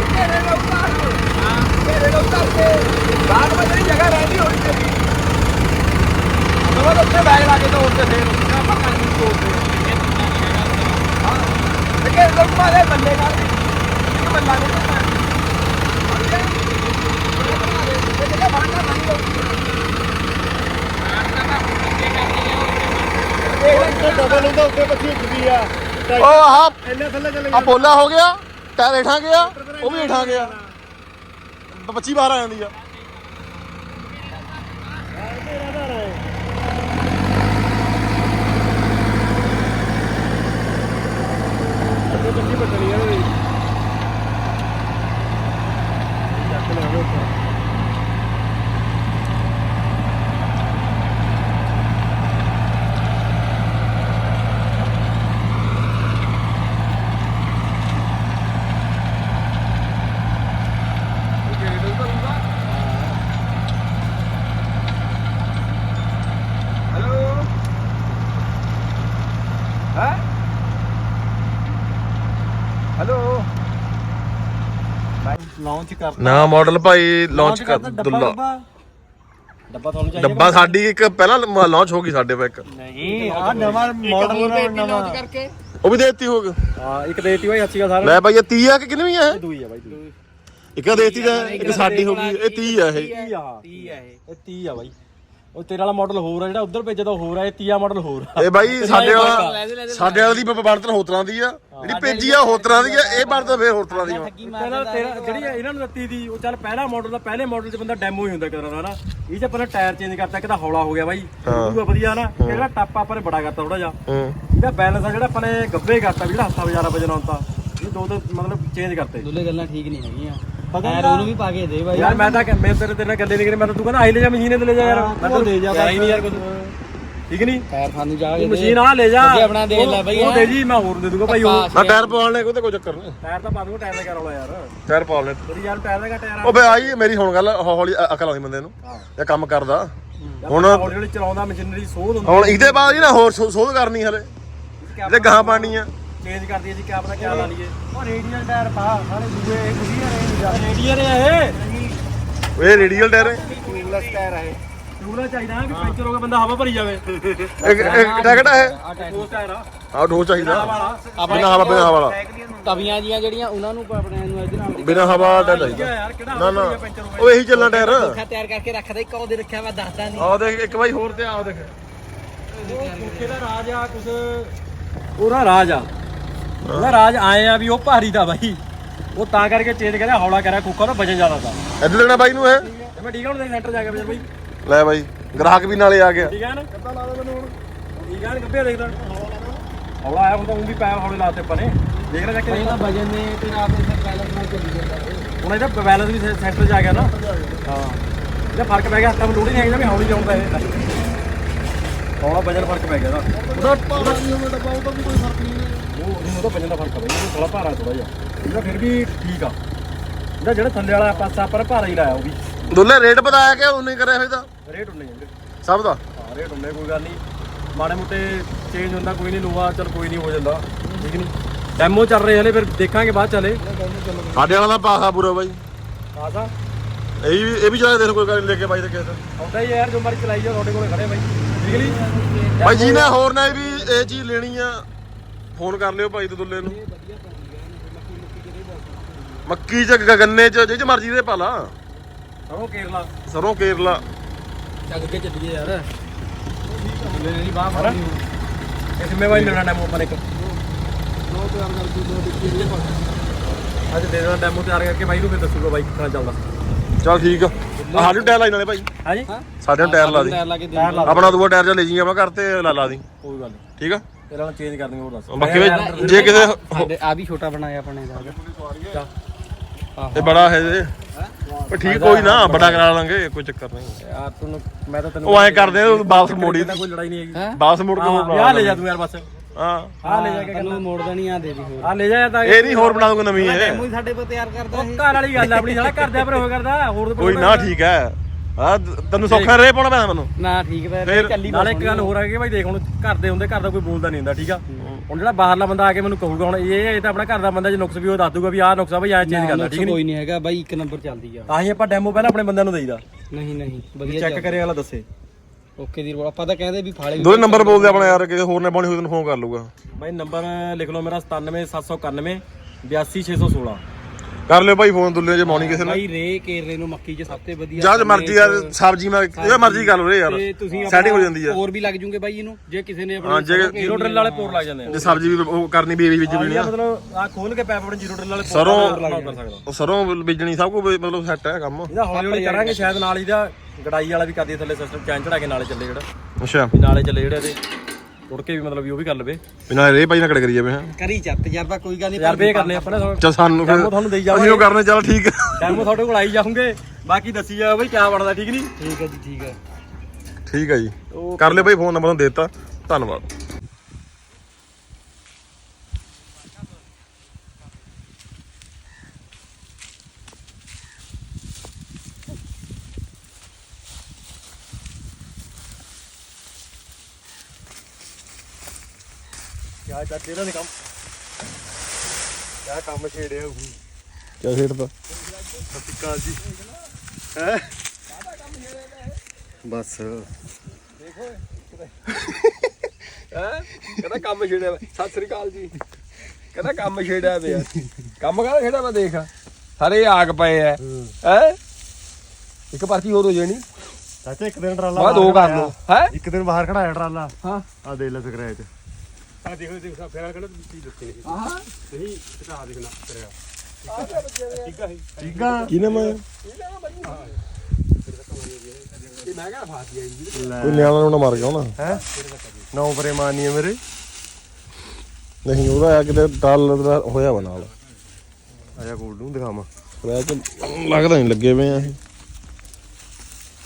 S2: ਭੇਰੇ ਦਾ ਉਤਾਰ ਹਾਂ ਭੇਰੇ ਦਾ ਉਤਾਰ ਕੇ ਬਾਹਰ ਮੈਂ ਤੇਰੀ ਜਗ੍ਹਾ ਰਹਿੰਦੀ ਹੋਣੀ ਤੇਰੀ ਅਗਰ ਉੱਥੇ ਬੈਗ ਲਾ ਕੇ ਤੋੜ ਤੇ ਫੇਰ ਆਪਾਂ ਕਰ ਨੂੰ ਤੋੜ ਤੇ ਹਾਂ ਤੇ ਕਿ ਲੋਕ ਮਾਰੇ ਬੰਦੇ ਕਰ ਕਿ ਬੰਦਾ ਨਹੀਂ ਕਰਨਾ
S3: ਡਬਲ ਹੁੰਦਾ ਉੱਤੇ ਬੱਚੀ ਉੱਠਦੀ ਆ
S1: ਉਹ ਆਹ
S3: ਇੰਨੇ ਥੱਲੇ ਚਲੇ
S1: ਆ ਪੋਲਾ ਹੋ ਗਿਆ ਟਾਇਰ ਹੇਠਾਂ ਗਿਆ ਉਹ ਵੀ ਹੇਠਾਂ ਗਿਆ। 25 ਬਾਹਰ ਆ ਜਾਂਦੀ ਆ।
S3: ਬੱਚੀ ਬੱਟਣੀ ਆ ਉਹਦੀ ਚੱਕ ਲੈ ਉਹ ਉੱਪਰ ਲਾਂਚ ਕਰ
S1: ਨਾ ਮਾਡਲ ਭਾਈ ਲਾਂਚ ਕਰ ਦੁੱਲਾ।
S4: ਡੱਬਾ? ਤੁਹਾਨੂੰ ਚਾਹੀਦਾ
S1: ਡੱਬਾ ਸਾਡੀ ਇੱਕ ਪਹਿਲਾਂ ਲਾਂਚ ਹੋ ਗਈ ਸਾਡੇ ਪਾ ਇੱਕ।
S3: ਨਹੀਂ ਆ ਨਵਾਂ ਮਾਡਲ ਨਵਾਂ।
S4: ਕਰਕੇ।
S1: ਉਹ ਵੀ ਦੇਤੀ ਹੋ ਗਈ
S4: ਹਾਂ ਇੱਕ ਦੇਤੀ ਭਾਈ ਅੱਛੀ ਸਾਰਾ
S1: ਲੈ ਭਾਈ ਇਹ 30 ਆ ਕਿ ਕਿੰਨੀ ਆ ਇਹ?
S4: ਦੂਈ ਆ ਭਾਈ ਦੂਈ।
S1: ਇੱਕ ਦੇਤੀ ਦਾ ਇੱਕ ਸਾਡੀ ਹੋ ਗਈ ਇਹ 30 ਆ ਇਹ।
S4: 30 ਆ। 30 ਆ ਇਹ ਇਹ 30 ਆ ਬਾਈ ਉਹ ਤੇਰੇ ਵਾਲਾ ਮਾਡਲ ਹੋਰ ਆ ਜਿਹੜਾ ਉਧਰ ਭੇਜਿਆ ਤਾਂ ਹੋਰ ਆ ਇਹ 30 ਆ ਮਾਡਲ ਹੋਰ ਆ।
S1: ਇਹ ਬਾਈ ਸਾਡੇ ਵਾਲਾ ਸਾਡੇ ਵਾਲੀ ਦੀ ਬਣਤਰ ਹੋਰ ਤਰ੍ਹਾਂ ਦੀ ਆ ਜਿਹੜੀ ਭੇਜੀ ਆ ਹੋਰ ਤਰ੍ਹਾਂ ਦੀ ਆ ਇਹ ਬਣਤਰ ਫੇਰ ਹੋਰ ਤਰ੍ਹਾਂ ਦੀ ਆ।
S4: ਪਹਿਲਾਂ ਤੇਰਾ ਜਿਹੜੀ ਇਹਨਾਂ ਨੂੰ ਦਿੱਤੀ ਦੀ ਉਹ ਚੱਲ ਪਹਿਲਾ ਮਾਡਲ ਦਾ ਪਹਿਲੇ ਮਾਡਲ 'ਚ ਬੰਦਾ ਡੈਮੋ ਹੀ ਹੁੰਦਾ ਕਰਾਂ ਨਾ। ਇਹ 'ਚ ਪਹਿਲਾਂ ਟਾਇਰ ਚੇਂਜ ਕਰਤਾ ਕਿਤਾ ਹੌਲਾ ਹੋ ਗਿਆ ਬਾਈ। ਉਹ ਵਧੀਆ ਨਾ। ਇਹਦਾ ਟੱਪ ਆਪਾਂ ਨੇ ਬੜਾ ਕਰਤਾ ਥੋੜਾ ਜਿਹਾ।
S1: ਹੂੰ।
S4: ਇਹਦਾ ਬੈਲੈਂਸ ਆ ਜਿਹੜਾ ਆਪਾਂ ਨੇ ਗੱਬੇ ਕਰਤਾ ਵੀ ਜਿਹੜਾ ਹੱਥਾਂ ਵਜਾਰਾ ਵਜਣਾ ਹੁੰਦਾ ਇਹ ਦੋ ਦੋ ਮਤਲਬ ਚੇਂਜ ਕਰਤੇ।
S5: ਦੁੱਲੇ ਗੱਲਾਂ ਠੀਕ ਨਹੀਂ ਹੈਗੀਆਂ।
S4: ਪਤਾ
S5: ਐਰ ਉਹਨੂੰ ਵੀ ਪਾ ਕੇ ਦੇ ਬਾਈ।
S4: ਯਾਰ ਮੈਂ ਤਾਂ ਮੈਂ ਤੇਰੇ ਤੇਰੇ ਨਾਲ ਗੱਲੇ ਨਹੀਂ ਕਰੀ ਮੈਂ ਤਾਂ ਤੂੰ ਕਹਿੰਦਾ ਆਈ ਲੈ ਜਾ ਮਸ਼ੀਨ ਤੇ ਲੈ ਜਾ ਯਾਰ। ਮੈਂ ਤਾਂ
S5: ਲੈ ਜਾ
S4: ਕਿਹਾ ਹੀ ਨਹੀਂ ਯਾਰ ਕੁਝ ਠੀਕ ਨਹੀਂ?
S5: ਪੈਰ ਸਾਨੂੰ ਜਾ ਕੇ
S4: ਤੂੰ
S5: ਦੇ।
S4: ਮਸ਼ੀਨ ਆ ਲੈ ਜਾ।
S5: ਅੱਗੇ ਆਪਣਾ ਦੇ ਲੈ ਬਈ,
S4: ਉਹ ਦੇ ਜੀ ਮੈਂ ਹੋਰ ਦੇ ਦੂੰਗਾ ਭਾਈ ਉਹ।
S1: ਨਾ ਟਾਇਰ ਪਾਉਣ ਲੈ ਉਹਦੇ ਕੋਈ ਚੱਕਰ ਨਹੀਂ।
S4: ਟਾਇਰ ਤਾਂ ਪਾ ਦੂੰਗਾ ਟਾਇਰ ਦਾ ਕਿਆ ਰੌਲਾ ਯਾਰ।
S1: ਟਾਇਰ ਪਾਉਣ ਲੈ
S4: ਤੇਰੀ ਯਾਰ ਟਾਇਰ ਦਾ ਕਿਆ ਟਾਇਰ ਆ?
S1: ਉਹ ਬਈ ਆਈ ਮੇਰੀ ਹੁਣ ਗੱਲ ਹੌਲੀ ਅਕਲ ਆਉਂਦੀ ਬੰਦੇ ਨੂੰ। ਇਹ ਕੰਮ ਕਰਦਾ।
S4: ਹੁਣ ਹੌਲੀ ਹੌਲੀ ਚਲਾਉਂਦਾ ਮਸ਼ੀਨਰੀ ਸੋਧ ਹੁੰਦੀ
S1: ਹੁਣ ਇਹਦੇ ਬਾਅਦ ਹੀ ਨਾ ਹੋਰ ਸੋ- ਸੋਧ ਕਰਨੀ ਹਲੇ। ਇਹਦੇ ਗਾਹਾਂ ਪਾਣੀ ਆ।
S4: ਚੇਂਜ ਕਰਦੀ ਹੈ ਜੀ ਕਿਆ ਪਤਾ ਕਿਆ ਲਾ ਲਈਏ। ਉਹ ਰੇਡੀਅਲ ਟਾਇਰ ਪਾ ਸਾਰੇ ਦੂਏ ਕੁਝ ਨਹੀਂ ਰੇਡੀਅਲ ਇਹ?
S1: ਇਹ ਰੇਡੀਅਲ ਟਾਇਰ ਹੈ?
S3: ਟਿਊਬਲੈਸ ਟਾਇਰ ਹੈ
S4: ਟੂਲਾ ਚਾਹੀਦਾ ਕਿ ਪੈਂਚਰ ਹੋ ਕੇ ਬੰਦਾ ਹਵਾ ਭਰੀ ਜਾਵੇ।
S1: ਇੱਕ ਇੱਕ ਟੈਕਟ ਹੈ?
S4: ਉਹ ਟਾਇਰ। ਆ।
S1: ਆ ਢੋ ਚਾਹੀਦਾ।
S4: ਵਾਲਾ।
S1: ਬਿਨਾ ਹਵਾ ਬਿਨਾ ਹਵਾ ਵਾਲਾ।
S5: ਤਵੀਆਂ ਜੀਆਂ ਜਿਹੜੀਆਂ ਉਹਨਾਂ ਨੂੰ ਆਪਣੇ ਨੂੰ ਇਹਦੇ ਨਾਲ
S1: ਬਿਨਾ ਹਵਾ ਦਾ ਚਾਹੀਦਾ।
S4: ਯਾਰ ਕਿਹੜਾ
S1: ਨਾ ਨਾ।
S4: ਹਵਾ ਪੈਂਚਰ ਹੋਵੇ
S1: ਉਹ ਇਹੀ ਚੱਲਣਾ ਟਾਇਰ।
S5: ਖਾ ਤਿਆਰ ਕਰਕੇ ਰੱਖਦਾ ਇੱਕ ਉਹਦੇ ਰੱਖਿਆ ਵਾ ਦੱਸਦਾ ਨਹੀਂ
S1: ਆਹ ਦੇਖ ਇੱਕ ਵਾਰੀ ਹੋਰ ਤੇ ਆਹ ਦੇਖ।
S4: ਕੋਕੇ ਦਾ ਰਾਜ ਆ ਕੁਛ ਉਹਦਾ ਰਾਜ ਆ। ਉਹਦਾ ਰਾਜ ਆਏ ਆ ਵੀ ਉਹ ਭਾਰੀ ਦਾ ਬਾਈ। ਉਹ ਤਾਂ ਕਰਕੇ ਚੇਂਜ ਕਰਿਆ ਹੌਲਾ ਕਰਿਆ ਕੁੱਕਾ ਦਾ ਵਜਨ ਜ਼ਿਆਦਾ ਦਾ
S1: ਇੱਧਰ ਲੈਣਾ ਬਾਈ ਨੂੰ ਇਹ।
S4: ਮੈਂ ਠੀਕ ਆ ਹੁਣ ਸੈਂਟਰ ਜਾ ਕੇ ਬਜਰ ਬਾਈ।
S1: ਲੈ ਬਾਈ ਗ੍ਰਾਹਕ ਵੀ ਨਾਲੇ ਆ ਗਿਆ।
S4: ਠੀਕ ਆ ਨਾ? ਕਿੱਦਾਂ ਲਾ ਦੇ ਮੈਨੂੰ ਹੁਣ ਠੀਕ ਆ ਨਾ ਗੱਬੇ ਦੇਖਦਾ ਹੌਲਾ ਆਇਆ ਹੁੰਦਾ ਉਹ ਵੀ ਪੈਰ ਹੌਲੇ ਲਾਤੇ ਆਪਾਂ ਨੇ। ਦੇਖ ਲੈ ਜਾ ਕੇ।
S5: ਇਹਦਾ ਵਜਨ ਨੇ ਤੇ ਰਾਤ ਦੇ ਫਿਰ ਬੈਲੈਂਸ ਨਾਲ ਚੱਲੀ ਜਾਂਦਾ
S4: ਹੁਣ ਇਹਦਾ ਬੈਲੈਂਸ ਵੀ ਸੈਂਟਰ ਜਾ ਗਿਆ ਨਾ। ਹਾਂ। ਇਹਦਾ ਫ਼ਰਕ ਪੈ ਗਿਆ ਹੱਥਾਂ ਨੂੰ ਲੋੜ ਹੀ ਨਹੀਂ ਹੈਗਾ ਵੀ ਹੌਲੀ ਜਾਉਂਦਾ ਇਹ। ਹੌਲਾ ਵਜਨ ਫ਼ਰਕ ਪੈ ਗਿਆ ਦਾ ਉਹਦਾ ਉਹਦਾ ਉਹਦਾ ਵੀ ਕੋਈ ਫ਼ਰਕ ਨਹੀਂ ਉਹ ਉਹਦਾ ਵਜਨ ਦਾ ਫ਼ਰਕ ਪੈ ਗਿਆ ਥੋੜਾ ਭਾਰਾ ਥੋੜਾ ਜਿਹਾ। ਇਹਦਾ ਫਿਰ ਵੀ ਠੀਕ ਆ। ਇਹਦਾ ਜਿਹੜਾ ਥੱਲੇ ਵਾਲਾ ਪਾਸਾ ਪਰ ਭਾਰਾ ਹੀ ਲਾਇਆ ਉਹ ਵੀ।
S1: ਦੁੱਲੇ ਰੇਟ ਬਤਾਇਆ ਕਿ ਉਹਨੇ ਕਰਿਆ ਹੋਇਆ
S4: ਰੇਟ ਉਨੇ ਜਾਂਦੇ
S1: ਸਭ ਦਾ?
S4: ਹਾਂ ਰੇਟ ਉਨੇ ਕੋਈ ਗੱਲ ਨਹੀਂ। ਮਾੜੇ ਮੋਟੇ ਚੇਂਜ ਹੁੰਦਾ ਕੋਈ ਨਹੀਂ ਲੋਹਾ ਚਲ ਕੋਈ ਨਹੀਂ ਹੋ ਜਾਂਦਾ। ਠੀਕ ਨਹੀਂ। ਡੈਮੋ ਚੱਲ ਰਹੇ ਹਲੇ ਫਿਰ ਦੇਖਾਂਗੇ ਬਾਅਦ ਚਲੇ
S1: ਸਾਡੇ ਵਾਲਾ ਦਾ ਪਾਸਾ ਪੂਰਾ ਬਾਈ।
S4: ਆਸਾ
S1: ਇਹ ਵੀ ਇਹ ਵੀ ਚਲਾ ਦੇਖ ਕੋਈ ਗੱਲ ਲੈ ਕੇ ਬਾਈ ਤੇ ਕਿਸੇ।
S4: ਆਉਂਦਾ ਹੀ ਯਾਰ ਜੋ ਮਰਜ਼ੀ ਚਲਾਈ ਜਾ ਤੁਹਾਡੇ ਕੋਲੇ ਖੜੇ ਬਾਈ। ਠੀਕ ਨਹੀਂ
S1: ਬਾਈ ਜੀ ਨੇ ਹੋਰ ਨੇ ਵੀ ਇਹ ਚੀਜ਼ ਲੈਣੀ ਆ। ਫੋਨ ਕਰ ਲਿਓ ਭਾਈ ਦੁੱਲੇ ਨੂੰ। ਮੱਕੀ ਚ ਗੰਨੇ ਚ ਚ ਮਰਜ਼ੀ ਦੇ ਪਾ ਲਾ।
S4: ਸਰੋਂ ਕੇਰਲਾ।
S1: ਸਰੋਂ ਕੇਰਲਾ।
S5: ਚੱਗ ਕੇ ਚੱਲੀਏ ਯਾਰ।
S4: ਮੇਰੀ ਬਾਹ ਫੜ ਇਹ ਜ਼ਿੰਮੇਵਾਰੀ ਲੈਣਾ ਡੈਮੋ ਆਪਾਂ ਇੱਕ। ਅੱਜ ਦੇ ਦੇਣਾ ਡੈਮੋ ਤਿਆਰ ਕਰਕੇ ਬਾਈ ਨੂੰ ਫਿਰ ਦੱਸੂਗਾ ਬਾਈ ਕਿੱਦਾਂ ਚੱਲਦਾ।
S1: ਚਲ ਠੀਕ ਆ। ਸਾਡੇ ਟਾਇਰ ਲਾਈ ਨਾਲੇ ਭਾਈ।
S4: ਹਾਂਜੀ?
S1: ਸਾਡੇ ਨਾਲ ਟਾਇਰ ਲਾ ਦੀ।
S5: ਟਾਇਰ ਲਾ ਕੇ ਦੇ
S4: ਟਾਇਰ ਲਾ
S1: ਆਪਣਾ ਦੂਆ ਟਾਇਰ ਜਾਂ ਲੈ ਜੀ ਆਪਣਾ ਘਰ ਤੇ ਲਾ ਲਾ ਦੀ।
S4: ਕੋਈ ਗੱਲ ਨਹੀਂ
S1: ਠੀਕ ਆ?
S4: ਇਹਨਾਂ ਨੂੰ ਚੇਂਜ ਕਰ ਦਿੰਗੇ ਹੋਰ ਦੱਸ।
S1: ਬਾਕੀ ਵੀ ਜੇ ਕਿਸੇ
S5: ਸਾਡੇ ਆ ਵੀ ਛੋਟਾ ਬਣਾਇਆ ਆਪਣੇ ਦਾ।
S1: ਇਹ ਬੜਾ ਹੈ ਜੇ। ਪਰ ਠੀਕ ਕੋਈ ਨਾ ਬੜਾ ਕਰਾ ਲਾਂਗੇ ਕੋਈ ਚੱਕਰ ਨਹੀਂ।
S4: ਯਾਰ ਤੈਨੂੰ ਮੈਂ ਤਾਂ ਤੈਨੂੰ
S1: ਉਹ ਐਂ ਕਰਦੇ ਆ, ਵਾਪਸ ਮੋੜੀ
S4: ਤਾਂ ਕੋਈ ਲੜਾਈ ਨਹੀਂ ਹੈਗੀ।
S1: ਵਾਪਸ ਮੁੜ ਕੇ ਹੋਰ ਬਣਾ
S4: ਯਾਰ ਲੈ ਜਾ ਤੂੰ ਯਾਰ ਬਸ।
S1: ਹਾਂ।
S4: ਆ ਲੈ ਜਾ ਕੇ
S5: ਤੈਨੂੰ ਮੋੜਦਾ ਨਹੀਂ ਆ ਦੇ ਦੀ ਹੋਰ।
S4: ਆ ਲੈ ਜਾ ਤਾਂ।
S1: ਇਹ ਨਹੀਂ ਹੋਰ ਬਣਾ ਦੂੰਗਾ ਨਵੀਂ ਇਹ।
S5: ਡੈਮੋ ਹੀ ਸਾਡੇ ਕੋਲ ਤਿਆਰ ਕਰਦਾ ਇਹ
S4: ਘਰ ਵਾਲੀ ਗੱਲ ਆ ਆਪਣੀ ਸਾਲਾ ਘਰ ਦੇ ਪਰ ਹੋ ਕਰਦਾ ਹੋਰ ਤਾਂ
S1: ਕੋਈ ਨਾ ਠੀਕ ਹੈ। ਹਾਂ ਤੈਨੂੰ ਸੌਖਾ ਰੇ ਪਾਉਣਾ ਪੈਣਾ ਮੈਨੂੰ।
S5: ਨਾ ਠੀਕ ਹੈ
S1: ਫਿਰ
S5: ਚੱਲੀ
S4: ਨਾਲੇ ਇੱਕ ਗੱਲ ਹੋਰ ਹੈ ਕਿ ਭਾਈ ਦੇਖ ਹੁਣ ਘਰ ਦੇ ਹੁੰਦੇ ਘਰ ਦਾ ਕੋਈ ਬੋਲਦਾ ਨਹੀਂ ਹੁੰਦਾ ਠੀਕ ਆ? ਹੁਣ ਜਿਹੜਾ ਬਾਹਰਲਾ ਬੰਦਾ ਆ ਕੇ ਮੈਨੂੰ ਕਹੂਗਾ ਹੁਣ ਇਹ ਇਹ ਤਾਂ ਆਪਣਾ ਘਰ ਦਾ ਬੰਦਾ ਜੇ ਨੁਕਸ ਵੀ ਉਹ ਦੱਸ ਦੂਗਾ ਵੀ ਆਹ ਨੁਕਸ ਆ ਭਾਈ ਐ ਚੇਂਜ ਕਰਨਾ ਠੀਕ ਨਹੀਂ?
S5: ਕੋਈ ਨਹੀਂ ਹੈਗਾ ਬਾਈ ਇੱਕ ਨੰਬਰ ਚੱਲਦੀ ਆ।
S4: ਤਾਂ ਹੀ ਆਪਾਂ ਡੈਮੋ ਪਹਿਲਾਂ ਆਪਣੇ ਬੰਦਿਆਂ ਨੂੰ ਦੇਈਦਾ।
S5: ਨਹੀਂ ਨਹੀਂ ਵਧੀਆ
S4: ਚੈੱਕ ਕਰੇ ਵਾਲਾ ਦੱਸੇ।
S5: ਓਕੇ ਦੀ ਰੋਲ ਆਪਾਂ ਤਾਂ ਕਹਿੰਦੇ ਵੀ ਫਾਲੇ
S1: ਦੋਨੇ ਨੰਬਰ ਬੋਲਦੇ ਆਪਣਾ ਯਾਰ ਕਿਸੇ ਹੋਰ ਨੇ ਪਾਉਣੀ ਹੋਈ ਤੈਨੂੰ ਫੋਨ ਕਰ ਲੂਗਾ
S4: ਭਾਈ ਨੰਬਰ ਲਿਖ ਲਓ ਮੇਰਾ 97791 82616
S1: ਕਰ ਲਿਓ ਭਾਈ ਫੋਨ ਦੁੱਲੇ ਜੇ ਮਾਉਣੀ ਕਿਸੇ ਨੇ
S5: ਬਾਈ ਰੇ ਕੇਰੇ ਨੂੰ ਮੱਕੀ ਚ ਸਭ ਤੋਂ ਵਧੀਆ
S1: ਜਦ ਮਰਜ਼ੀ ਯਾਰ ਸਬਜੀ ਮੈਂ ਜਿਹੜਾ ਮਰਜ਼ੀ ਕਰ ਲਓ ਰੇ ਯਾਰ।
S5: ਤੇ ਤੁਸੀਂ
S1: ਸੈਟਿੰਗ ਹੋ ਜਾਂਦੀ ਆ।
S5: ਹੋਰ ਵੀ ਲੱਗ ਜੂਗੇ ਬਾਈ ਇਹਨੂੰ ਜੇ ਕਿਸੇ ਨੇ
S1: ਹਾਂ ਜੇ
S4: ਜ਼ੀਰੋ ਡਰਿਲ ਵਾਲੇ ਪੋਰ ਲੱਗ ਜਾਂਦੇ ਆ।
S1: ਜੇ ਸਬਜੀ ਵੀ ਉਹ ਕਰਨੀ ਬੇਬੀ ਵਿੱਚ ਵੀ
S4: ਇਹ ਮਤਲਬ ਆ ਖੋਲ ਕੇ ਪੈਪ ਆਪਣੇ ਜ਼ੀਰੋ ਡਰਿਲ ਵਾਲੇ
S1: ਸਰੋਂ
S4: ਕਰ ਸਕਦਾ
S1: ਉਹ ਸਰੋਂ ਬੀਜਣੀ ਸਭ ਕੁਝ ਮਤਲਬ ਸੈੱਟ ਹੈ ਕੰਮ।
S4: ਇਹਦਾ ਹੌਲੀ ਹੌਲੀ ਕਰਾਂਗੇ ਸ਼ਾਇਦ ਨਾਲ ਇਹਦਾ ਗੜਾਈ ਵਾਲਾ ਵੀ ਕਰਦੀ ਥੱਲੇ ਸਿਸਟਮ ਚੈਨ ਚੜਾ ਕੇ ਨਾਲੇ ਚੱਲੇ ਜਿਹੜਾ।
S1: ਅੱਛਾ।
S4: ਵੀ ਨਾਲੇ ਚੱਲੇ ਜਿਹੜੇ ਇਹਦੇ। ਟੁੱਟ ਕੇ ਵੀ ਮਤਲਬ ਵੀ ਉਹ ਵੀ ਕਰ ਲਵੇ।
S1: ਬਿਨਾਂ ਰੇ ਭਾਈ ਨਾ ਕੜ ਕਰੀ ਜਾਵੇ ਹਾਂ।
S5: ਕਰੀ ਚੱਤ ਤਜਰਬਾ ਕੋਈ ਗੱਲ ਨਹੀਂ
S4: ਯਾਰ ਵੇ ਕਰਨੇ ਆਪਾਂ ਨੇ
S1: ਚਲ ਸਾਨੂੰ ਫਿਰ
S4: ਡੈਮੋ ਤੁਹਾਨੂੰ ਦੇਈ
S1: ਅਸੀਂ
S4: ਜਾਵਾਂਗੇ
S1: ਉਹ ਕਰਨੇ ਚੱਲ ਠੀਕ ਹੈ
S4: ਡੈਮੋ ਤੁਹਾਡੇ ਕੋਲ ਆਈ ਜਾਉਂਗੇ ਬਾਕੀ ਦੱਸੀ ਜਾ ਬਈ ਕਿਆ ਬਣਦਾ ਠੀਕ ਨਹੀਂ
S5: ਠੀਕ ਹੈ ਜੀ ਠੀਕ ਹੈ।
S1: ਠੀਕ ਹੈ ਜੀ। ਕਰ ਲਿਓ ਭਾਈ ਫੋਨ ਨੰਬਰ ਤੁਹਾਨੂੰ ਦੇ ਦਿੱਤਾ। ਧੰਨਵਾਦ।
S4: ਕਿਆ ਚਾਚੇ ਇਹਨਾਂ ਨੇ ਕੰਮ। ਕਿਆ ਕੰਮ ਛੇੜਿਆ ਉਹ
S1: ਕਿਆ ਖੇਡਦਾ
S3: ਸਤਿਕਾਰ ਜੀ। ਹੈ? ਬਸ।
S2: ਹੈ? ਕਹਿੰਦਾ ਕੰਮ ਛੇੜਿਆ ਵਾ। ਸਤਿ ਸ੍ਰੀ ਅਕਾਲ ਜੀ। ਕਹਿੰਦਾ ਕੰਮ ਛੇੜਿਆ ਪਿਆ ਕੰਮ ਕਾਹਦਾ ਛੇੜਿਆ ਮੈਂ ਦੇਖ। ਸਾਰੇ ਆਗ ਪਏ ਐ ਹੈ। ਇੱਕ ਪਰਚੀ ਹੋਰ ਹੋ ਜਾਣੀ।
S3: ਚਾਚਾ ਇੱਕ ਦਿਨ ਟਰਾਲਾ
S2: ਮੈਂ ਦੋ
S3: ਬਾਹਰ
S2: ਕਰ ਲਓ।
S3: ਖੜਾਇਆ।
S2: ਹੈ?
S3: ਇੱਕ ਦਿਨ ਬਾਹਰ ਖੜਾਇਆ ਟਰਾਲਾ।
S2: ਹਾਂ।
S3: ਆ ਦੇ ਲੈ ਸਕਰੈਚ
S2: ਆ ਦੇਖੋ ਦੇਖੋ ਫੇਰ ਕਿਹੜਾ ਚੀਜ਼ ਦਿੱਤੇ ਹਾਂ ਨਹੀਂ ਕਿਤਾ ਦੇਖਣਾ ਕਰਿਆ। ਠੀਕ ਆ
S3: ਠੀਕ। ਆ?
S1: ਕੀ ਨਾਮ ਹੈ
S2: ਮੈਂ ਕਿਹਾ ਫਾਸ ਗਿਆ ਜੀ?
S1: ਕੋਈ ਨਿਆਣਾ ਨੂੰ ਨਾ ਮਾਰ ਗਿਆ ਹੋਣਾ।
S3: ਹੈ? ਨੌ ਪਰੇ ਮਾਨੀ ਹੈ ਮੇਰੇ।
S1: ਨਹੀਂ ਉਹਦਾ ਆ ਕਿਤੇ ਟਾਲ ਦਾ ਹੋਇਆ ਵਾ ਨਾਲ।
S3: ਆਇਆ ਕੋਲ ਨੂੰ ਦਿਖਾਵਾਂ।
S1: ਸਕ੍ਰੈਚ ਲੱਗਦਾ ਨਹੀਂ ਲੱਗੇ ਵੇ ਆ ਇਹ।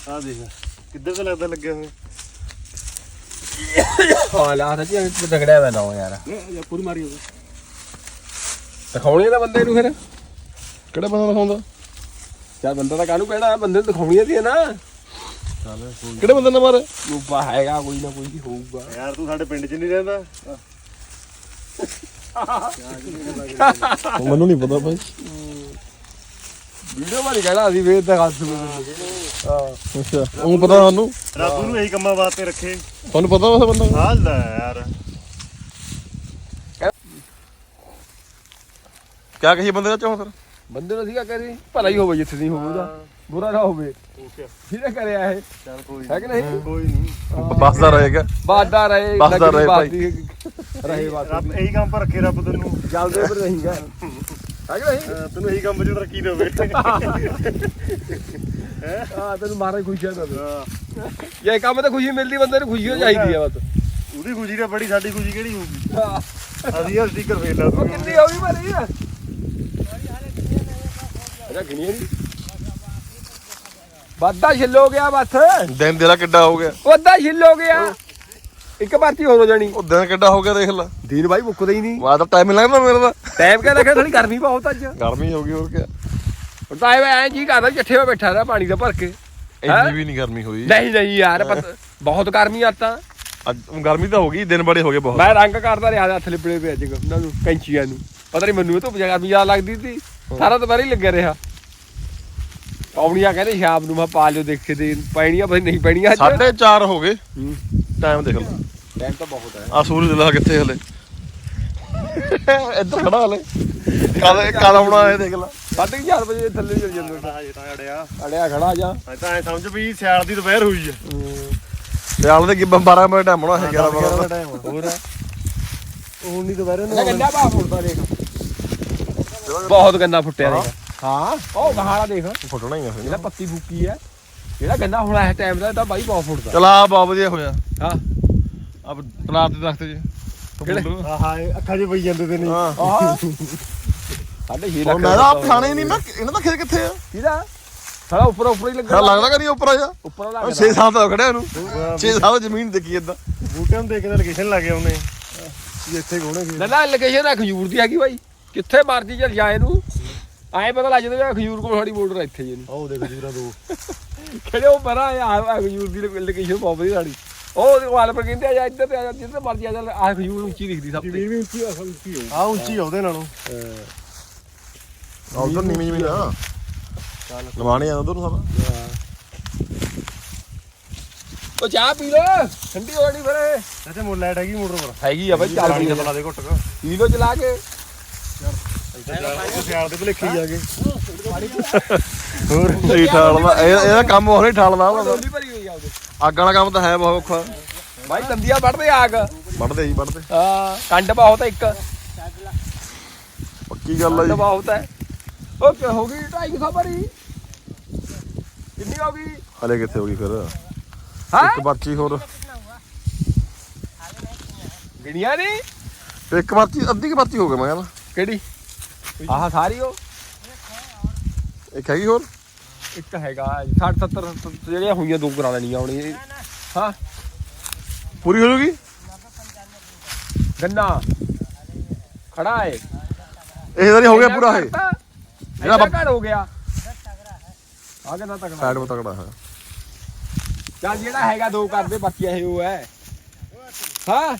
S3: ਆ ਦੇਖ ਕਿੱਧਰ ਤੋਂ ਲੱਗਦਾ ਲੱਗਿਆ ਹੋਇਆ।
S2: ਹਾਂ ਲਾ ਸੱਚੀ ਇਹ ਤਗੜਿਆ ਵਾ ਨਾ ਯਾਰ।
S5: ਜਾਂ ਪੂਰੀ ਮਾਰੀ ਹੋਵੇ
S2: ਦਿਖਾਉਣੀ ਤਾਂ ਬੰਦੇ ਨੂੰ ਫਿਰ।
S1: ਕਿਹੜਾ ਬੰਦਾ ਦਿਖਾਉਂਦਾ?
S2: ਯਾਰ ਬੰਦਾ ਤਾਂ ਕਾਹਨੂੰ ਕਹਿਣਾ ਬੰਦੇ ਨੂੰ ਦਿਖਾਉਣੀਆਂ ਦੀ ਨਾ।
S1: ਕਿਹੜੇ ਬੰਦੇ ਨੇ ਮਾਰੇ
S2: ਰੂਪਾ ਹੈਗਾ ਕੋਈ ਨਾ ਕੋਈ ਹੋਊਗਾ।
S3: ਯਾਰ ਤੂੰ ਸਾਡੇ ਪਿੰਡ 'ਚ ਨਹੀਂ ਰਹਿੰਦਾ?
S1: ਮੈਨੂੰ ਨਹੀਂ ਪਤਾ ਭਾਈ।
S2: ਵੀਡੀਓ ਵਾਲੀ ਕਹਿਣਾ ਵੇਦ ਦਾ ਗੱਲ ਸੁਣ ਹਾਂ।
S1: ਅੱਛਾ ਉਹ ਪਤਾ ਤੁਹਾਨੂੰ
S3: ਰੱਬ ਨੂੰ ਇਹੀ ਕੰਮਾਂ ਵਾਸਤੇ ਰੱਖੇ।
S1: ਤੁਹਾਨੂੰ ਪਤਾ ਵਾ ਬੰਦਾ?
S3: ਹਾਲ ਲੈ ਯਾਰ।
S1: ਕਿਆ ਕਹੀ ਬੰਦੇ ਦਾ ਚਾਹ ਫਿਰ?
S2: ਬੰਦੇ ਨੂੰ ਸੀਗਾ ਕਰੀ ਭਲਾ ਹੀ ਹੋਵੇ ਜਿੱਥੇ ਨਹੀਂ ਹੋਊਗਾ ਬੁਰਾ ਨਾ ਹੋਵੇ।
S3: ਓਕੇ
S2: ਜਿਹਨੇ ਕਰਿਆ ਇਹ।
S3: ਚੱਲ ਕੋਈ
S2: ਹੈ ਕਿ ਨਹੀਂ?
S3: ਕੋਈ ਨਹੀਂ।
S1: ਬਸਦਾ ਰਹੇਗਾ
S2: ਬਾਦਾ ਰਹੇ
S1: ਬਸਦਾ ਰਹੇ ਭਾਈ।
S2: ਰਹੇ ਬਾਤ
S3: ਰੱਬ ਇਹੀ ਕੰਮ ਪਰ ਰੱਖੇ ਰੱਬ ਤੈਨੂੰ।
S2: ਜਲਦੇ ਪਰ ਰਹੀਗਾ। ਹੈ ਕਿ ਨਹੀਂ
S3: ਹਾਂ, ਤੈਨੂੰ ਇਹੀ ਕੰਮ 'ਚ ਤਰੱਕੀ ਦੇਵੇ
S2: ਹਾਂ? ਤੈਨੂੰ ਮਾਰੇ ਖੁਸ਼ੀਆਂ ਦਾ
S3: ਹਾਂ।
S2: ਇਹ ਕੰਮ ਤੇ ਖੁਸ਼ੀ ਮਿਲਦੀ ਬੰਦੇ ਨੂੰ ਖੁਸ਼ੀ ਹੋ ਚਾਹੀਦੀ ਹੈ ਬਸ।
S3: ਉਹਦੀ ਖੁਸ਼ੀ ਦਾ ਬੜੀ ਸਾਡੀ ਖੁਸ਼ੀ ਕਿਹੜੀ ਹੋਊਗੀ?
S2: ਹਾਂ।
S3: ਅਸੀਂ ਇਹ ਸਟicker ਫੇਰ ਲਾ
S2: ਉਹ ਕਿੰਨੀ ਹੋ ਗਈ ਮਾਰੀ ਆ। ਅਜਾ ਗਿਣੀ ਨਹੀਂ ਵਾਦਾ ਛਿੱਲ ਹੋ ਗਿਆ ਬਸ।
S1: ਦਿਨ ਤੇਰਾ ਕਿੱਡਾ ਹੋ ਗਿਆ।
S2: ਵਾਦਾ ਛਿੱਲ ਹੋ ਗਿਆ। ਇੱਕ ਹੋਰ ਹੋ ਜਾਣੀ।
S1: ਉਹ ਦਿਨ ਕਿੱਡਾ ਹੋ ਗਿਆ ਦੇਖ ਲੈ।
S2: ਦਿਨ ਬਾਈ ਮੁੱਕਦਾ ਹੀ ਨਹੀਂ।
S1: ਮਾਂ ਤਾਂ ਟਾਈਮ ਲੱਗਦਾ ਮੇਰੇ ਦਾ।
S2: ਟਾਈਮ ਕਿਆ ਲੱਗਿਆ? ਥੋੜੀ ਗਰਮੀ ਬਹੁਤ ਅੱਜ।
S1: ਗਰਮੀ ਹੋ ਗਈ ਹੋਰ ਕਿਆ।
S2: ਹੁਣ ਤਾਂ ਐ ਐ ਜੀ ਕਰਦਾ ਚੱਠੇ ਵਿੱਚ ਬੈਠਾ ਰਿਹਾ ਪਾਣੀ ਦਾ ਭਰ ਕੇ। ਹੈਂ?
S1: ਇੰਨੀ ਵੀ ਨਹੀਂ ਗਰਮੀ ਹੋਈ।
S2: ਨਹੀਂ ਨਹੀਂ ਯਾਰ ਪਤ- ਬਹੁਤ ਗਰਮੀ ਆ ਤਾਂ।
S1: ਅੱਜ ਗਰਮੀ ਤਾਂ ਹੋ ਗਈ ਦਿਨ ਬੜੇ ਹੋ ਗਏ ਬਹੁਤ।
S2: ਮੈਂ ਰੰਗ ਕਰਦਾ ਰਿਹਾ ਹੱਥ ਲਿਬੜੇ ਪਏ ਅੱਜ ਉਹਨਾਂ ਨੂੰ ਕੈਂਚੀਆਂ ਨੂੰ। ਪਤਾ ਨਹੀਂ ਮੈਨੂੰ ਇਹ ਤੋਂ ਗਰਮੀ ਜ਼ਿਆਦਾ ਲੱਗਦੀ ਸੀ। ਸਾਰਾ ਦੁਪਹਿਰ ਹੀ ਲੱਗਿਆ ਰਿਹਾ। ਪੌਣੀਆਂ ਕਹਿੰਦੇ ਸ਼ਾਮ ਨੂੰ ਮੈਂ ਪਾ ਲਿਓ ਦੇਖੇ ਦੇ ਪੈਣੀਆਂ ਬਈ ਨਹੀਂ ਪੈਣੀਆਂ ਅੱਜ।
S1: 4:30 ਹੋ ਗਏ।
S2: ਹੂੰ।
S1: ਟਾਈਮ ਦੇਖ ਲੈ
S2: ਟਾਈਮ ਤਾਂ ਬਹੁਤ ਹੈ।
S1: ਆ ਸੂਰਜ ਲਾ ਕਿੱਥੇ ਹਲੇ? ਇੱਧਰ ਖੜਾ ਹਲੇ। ਕਾਲਾ ਕਾਲਾ ਹੋਣਾ ਇਹ ਦੇਖ ਲੈ।
S2: 4:30 ਵਜੇ ਥੱਲੇ ਚਲ ਜਾਂਦਾ
S3: ਹਜੇ ਤਾਂ ਅੜਿਆ।
S2: ਅੜਿਆ ਖੜਾ ਜਾ।
S3: ਤਾਂ ਐ ਸਮਝ ਵੀ ਸਿਆਲ ਦੀ ਦੁਪਹਿਰ ਹੋਈ ਆ।
S1: ਸਿਆਲ ਦੇ ਗਿੱਬਾ 12 ਮਿੰਟ ਟਾਈਮ ਹੋਣਾ ਹੈ 11
S3: ਦਾ
S1: ਵਜੇ
S3: ਟਾਈਮ ਹੋਰ ਉਹ ਨਹੀਂ ਦੁਪਹਿਰੇ
S2: ਇਹਦਾ ਗੰਨਾ ਬਾਹ ਫੁੱਟਦਾ ਦੇਖ। ਬਹੁਤ ਗੰਨਾ ਫੁੱਟਿਆ ਦੇਖ। ਹਾਂ ਉਹ ਗਹਾੜਾ ਦੇਖ।
S1: ਫੁੱਟਣਾ ਹੀ ਆ ਫਿਰ।
S2: ਜਿਹੜਾ ਪੱਤੀ ਫੂਕੀ ਹੈ ਜਿਹੜਾ ਗੰਨਾ ਹੁਣ ਇਸ ਟਾਈਮ ਦਾ ਇਹ ਤਾਂ ਬਾਈ ਬਹੁਤ ਫੁੱਟਦਾ।
S1: ਚਲਾ ਬਹੁਤ ਵਧੀਆ ਹੋਇਆ।
S2: ਹਾਂ।
S1: ਆ ਪਲਾਟ ਦੇ ਦਰਖਤ ਜੀ।
S2: ਕਿਹੜੇ?
S3: ਆਹਾ ਇਹ ਅੱਖਾਂ 'ਚ ਪਈ ਜਾਂਦੇ ਤੇ ਨਹੀਂ।
S1: ਹਾਂ।
S2: ਆਹ। ਸਾਡੇ 6 ਲੱਖ
S1: ਉਹ ਮੈਂ ਤਾਂ ਖਾਣੇ ਨਹੀਂ ਮੈਂ ਇਹਨਾਂ ਦਾ ਖੇਤ ਕਿੱਥੇ ਆ?
S2: ਕਿਹਦਾ ਸਾਲਾ ਉੱਪਰ ਉੱਪਰ ਹੀ ਲੱਗਾ।
S1: ਲੱਗਦਾ ਕਿ ਨਹੀਂ ਉੱਪਰ ਆ ਜਾ?
S2: ਉੱਪਰ ਵਾਲਾ
S1: 6 ਸਾਲ ਤੋਂ ਖੜਿਆ ਇਹਨੂੰ 6 ਸਾਲ ਜ਼ਮੀਨ ਦੇਖੀ ਏਦਾਂ।
S3: ਬੂਟਿਆਂ ਨੂੰ ਦੇਖ ਕੇ ਲੋਕੇਸ਼ਨ ਲੱਗੇ ਇੱਥੇ ਕੋਣੇ
S2: ਨਾ ਨਾ ਲੋਕੇਸ਼ਨ ਆ ਖਜੂਰ ਦੀ ਹੈਗੀ ਬਾਈ। ਕਿੱਥੇ ਮਰਜ਼ੀ ਚੱਲ ਜਾਏ ਨੂੰ ਐਂ ਪਤਾ ਲੱਗ ਜਾਂਦਾ ਵੀ ਖਜੂਰ ਕੋਲ ਸਾਡੀ ਬੋਰਡਰ ਇੱਥੇ ਜੀ ਨੂੰ
S3: ਆਹ ਦੇਖ ਜੂਰਾ ਦੋ।
S2: ਕਿਹੜੇ ਉਹ ਪਰਾਂ ਆ ਆ ਖਜੂਰ ਦੀ ਲੋਕੇਸ਼ਨ ਬਹੁਤ ਵਧੀਆ ਸਾਡੀ। ਉਹ ਵਾਲ ਪਰ ਕਹਿੰਦੇ ਆ ਜਾ ਇੱਧਰ ਤੇ ਆ ਜਾ ਜਿੱਧਰ ਮਰਜ਼ੀ ਆ ਜਾ ਆ ਖਜੂਰ ਉੱਚੀ ਦਿਖਦੀ ਸਭ ਤੇ।
S3: ਵੀ ਉੱਚੀ ਆ ਉੱਚੀ ਹੋ ਆ ਉੱਚੀ ਆ ਉਹਦੇ ਨਾਲੋਂ।
S1: ਆ ਉਧਰ ਨੀਵੀਂ ਜ਼ਮੀਨ ਆ। ਲਵਾਣੇ ਆ ਉਧਰ ਨੂੰ ਸਾਰਾ
S2: ਉਹ ਚਾਹ ਪੀ ਲੋ ਠੰਡੀ ਹੋ ਜਾਣੀ ਫਿਰ
S3: ਅੱਛਾ ਮੁੱਲ ਲਾਈਟ ਹੈਗੀ ਮੋਟਰ ਪਰ।
S2: ਹੈਗੀ ਆ ਬਾਈ ਚੱਲ ਪੀ
S3: ਦਾ ਬਣਾ ਦੇ ਘੁੱਟ ਕੇ।
S2: ਪੀ ਲੋ ਚਲਾ ਕੇ।
S3: ਇੱਥੇ ਸਿਆਲ ਦੇ ਭਲੇਖੇ ਆ ਗਏ।
S1: ਹੋਰ। ਨਹੀਂ ਠਾਲਦਾ ਇਹ- ਇਹਦਾ ਕੰਮ ਹੋਰ ਨਹੀਂ ਠਾਲਦਾ ਉਹਦਾ
S2: ਡੋਲੀ ਭਰੀ ਹੋਈ ਆ ਉਹਦੇ।
S1: ਅੱਗ ਵਾਲਾ ਕੰਮ ਤਾਂ ਹੈ ਬਹੁਤ ਔਖਾ।
S2: ਬਾਈ ਦੰਦੀਆਂ ਵੱਢਦੇ ਆਗ
S1: ਵੱਢਦੇ ਜੀ ਵੱਢਦੇ।
S2: ਹਾਂ ਕੰਡ ਬਹੁਤ ਆ ਇੱਕ।
S1: ਪੱਕੀ ਗੱਲ ਆ
S2: ਕੰਡ
S1: ਜੀ
S2: ਬਹੁਤ ਹੈ ਓਕੇ ਹੋ ਗਈ? 250 ਭਰੀ। ਕਿੰਨੀ ਹੋ ਗਈ?
S1: ਹਲੇ ਕਿੱਥੇ ਹੋ ਗਈ ਫਿਰ?
S2: ਹਾਂ?
S1: ਇੱਕ ਪਰਚੀ ਹੋਰ।
S2: ਗਿਣੀਆਂ ਨਹੀਂ
S1: ਇੱਕ ਪਰਚੀ ਅੱਧੀ ਕੀ ਪਰਚੀ ਹੋ ਗਈ ਮੈਂ ਕਹਿੰਦਾ।
S2: ਕਿਹੜੀ? ਆਹ ਸਾਰੀ ਉਹ।
S1: ਇੱਕ ਹੈਗੀ ਹੋਰ?
S2: ਇੱਕ ਹੈਗਾ 60 70 ਜਿਹੜੀਆਂ ਹੋਈਆਂ ਦੋ ਕਰਾ ਲੈਣੀਆਂ ਹੁਣ ਇਹ। ਹਾਂ?
S1: ਪੂਰੀ ਹੋ ਜੂਗੀ?
S2: ਗੰਨਾ। ਖੜਾ ਹੈ
S1: ਇਹ ਤਾਂ ਨਹੀਂ ਹੋ ਗਿਆ ਪੂਰਾ ਇਹ।
S2: ਜਿਹੜਾ
S1: ਜਿਹੜਾ
S2: ਘਰ ਹੋ ਗਿਆ। ਆ ਗੰਨਾ ਤਕੜਾ।
S1: ਸਾਈਡ 'ਤੇ ਤਕੜਾ ਹੈ।
S2: ਚੱਲ ਜਿਹੜਾ ਹੈਗਾ ਦੋ ਕਰਦੇ ਬਾਕੀ ਇਹ ਉਹ ਹੈ। ਹਾਂ?